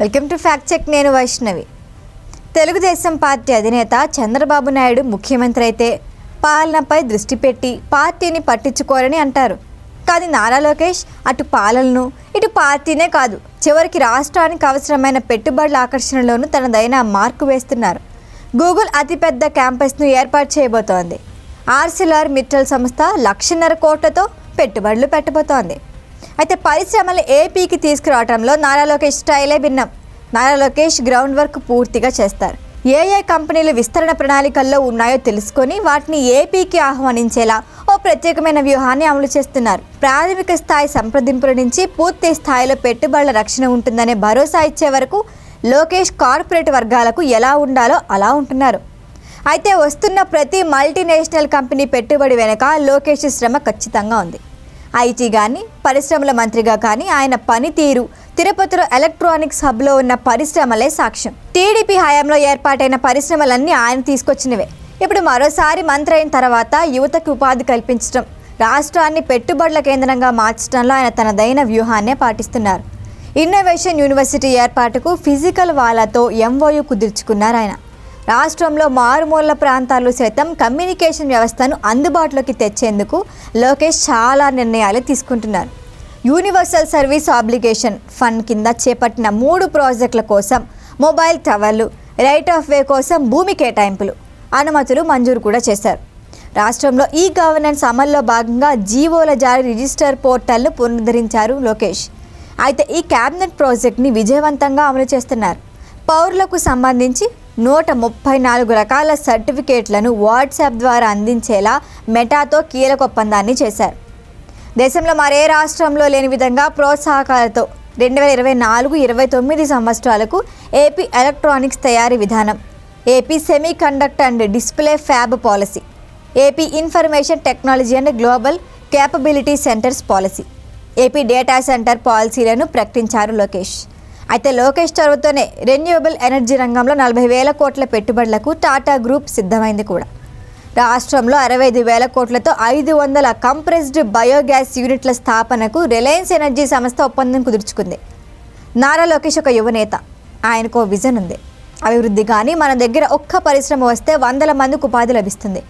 Welcome to fact check నేను Vaishnavi. Telugu Desam party అధినేత చంద్రబాబు నాయుడు ముఖ్యమంత్రి అయితే పాలనపై దృష్టి పెట్టి పార్టీని పట్టించుకోరని అంటారు. కానీ నారా లోకేష్ అటు పాలనను ఇటు పార్టీనే కాదు చివరికి రాష్ట్రానికి అవసరమైన పెట్టుబడుల ఆకర్షణలోనూ తనదైన మార్కు వేస్తున్నారు. గూగుల్ అతిపెద్ద క్యాంపస్ను ఏర్పాటు చేయబోతోంది. ఆర్సిలార్ మిట్టల్ సంస్థ లక్షన్నర కోట్లతో పెట్టుబడులు పెట్టబోతోంది. అయితే పరిశ్రమలు ఏపీకి తీసుకురావడంలో నారా లోకేష్ స్టైలే భిన్నం. నారా లోకేష్ గ్రౌండ్ వర్క్ పూర్తిగా చేస్తారు. ఏ ఏ కంపెనీలు విస్తరణ ప్రణాళికల్లో ఉన్నాయో తెలుసుకొని వాటిని ఏపీకి ఆహ్వానించేలా ఓ ప్రత్యేకమైన వ్యూహాన్ని అమలు చేస్తున్నారు. ప్రాథమిక స్థాయి సంప్రదింపుల నుంచి పూర్తి స్థాయిలో పెట్టుబడుల రక్షణ ఉంటుందనే భరోసా ఇచ్చే వరకు లోకేష్ కార్పొరేట్ వర్గాలకు ఎలా ఉండాలో అలా ఉంటున్నారు. అయితే వస్తున్న ప్రతి మల్టీనేషనల్ కంపెనీ పెట్టుబడి వెనుక లోకేష్ శ్రమ ఖచ్చితంగా ఉంది. ఐటీ కానీ పరిశ్రమల మంత్రిగా కానీ ఆయన పనితీరు తిరుపతిలో ఎలక్ట్రానిక్స్ హబ్లో ఉన్న పరిశ్రమలే సాక్ష్యం. టీడీపీ హయాంలో ఏర్పాటైన పరిశ్రమలన్నీ ఆయన తీసుకొచ్చినవే. ఇప్పుడు మరోసారి మంత్రి అయిన తర్వాత యువతకు ఉపాధి కల్పించడం రాష్ట్రాన్ని పెట్టుబడుల కేంద్రంగా మార్చడంలో ఆయన తనదైన వ్యూహాన్నే పాటిస్తున్నారు. ఇన్నోవేషన్ యూనివర్సిటీ ఏర్పాటుకు ఫిజికల్ వాళ్ళతో ఎంఓయూ కుదుర్చుకున్నారు ఆయన. రాష్ట్రంలో మారుమూల ప్రాంతాల్లో సైతం కమ్యూనికేషన్ వ్యవస్థను అందుబాటులోకి తెచ్చేందుకు లోకేష్ చాలా నిర్ణయాలు తీసుకుంటున్నారు. యూనివర్సల్ సర్వీస్ ఆబ్లిగేషన్ ఫండ్ కింద చేపట్టిన మూడు ప్రాజెక్టుల కోసం మొబైల్ టవర్లు రైట్ ఆఫ్ వే కోసం భూమి కేటాయింపులు అనుమతులు మంజూరు కూడా చేశారు. రాష్ట్రంలో ఈ గవర్నెన్స్ అమల్లో భాగంగా జీవోల జారీ రిజిస్టర్ పోర్టల్ను పునరుద్ధరించారు లోకేష్. అయితే ఈ క్యాబినెట్ ప్రాజెక్ట్ని విజయవంతంగా అమలు చేస్తున్నారు. పౌరులకు సంబంధించి నూట ముప్పై నాలుగు రకాల సర్టిఫికేట్లను వాట్సాప్ ద్వారా అందించేలా మెటాతో కీలక ఒప్పందాన్ని చేశారు. దేశంలో మరే రాష్ట్రంలో లేని విధంగా ప్రోత్సాహకాలతో రెండు వేల ఇరవై నాలుగు ఇరవై తొమ్మిది సంవత్సరాలకు ఏపీ ఎలక్ట్రానిక్స్ తయారీ విధానం AP semi conduct and display fab policy AP information technology and global capability centres policy AP data center పాలసీలను ప్రకటించారు లోకేష్. అయితే లోకేష్ చొరవతోనే రెన్యూవబుల్ ఎనర్జీ రంగంలో నలభై వేల కోట్ల పెట్టుబడులకు టాటా గ్రూప్ సిద్ధమైంది కూడా. రాష్ట్రంలో అరవై ఐదు వేల కోట్లతో ఐదు వందల కంప్రెస్డ్ బయోగ్యాస్ యూనిట్ల స్థాపనకు రిలయన్స్ ఎనర్జీ సంస్థ ఒప్పందం కుదుర్చుకుంది. నారా లోకేష్ ఒక యువనేత ఆయనకు ఓ విజన్ ఉంది. అభివృద్ధి కానీ మన దగ్గర ఒక్క పరిశ్రమ వస్తే వందల మందికి ఉపాధి లభిస్తుంది.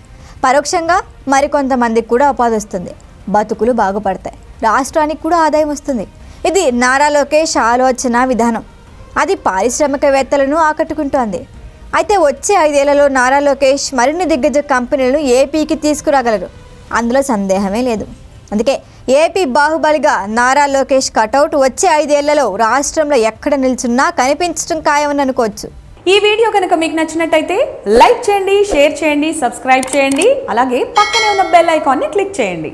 పరోక్షంగా మరికొంతమందికి కూడా ఉపాధి వస్తుంది. బతుకులు బాగుపడతాయి. రాష్ట్రానికి కూడా ఆదాయం వస్తుంది. ఇది నారా లోకేష్ ఆలోచన విధానం. అది పారిశ్రామికవేత్తలను ఆకట్టుకుంటోంది. అయితే వచ్చే ఐదేళ్ళలో నారా లోకేష్ మరిన్ని దిగ్గజ కంపెనీలను ఏపీకి తీసుకురాగలరు. అందులో సందేహమే లేదు. అందుకే ఏపీ బాహుబలిగా నారా లోకేష్ కటౌట్ వచ్చే ఐదేళ్ళలో రాష్ట్రంలో ఎక్కడ నిల్చున్నా కనిపించడం ఖాయమని అనుకోవచ్చు. ఈ వీడియో కనుక మీకు నచ్చినట్టయితే లైక్ చేయండి షేర్ చేయండి సబ్స్క్రైబ్ చేయండి అలాగే పక్కనే ఉన్న బెల్ ఐకాన్ని క్లిక్ చేయండి.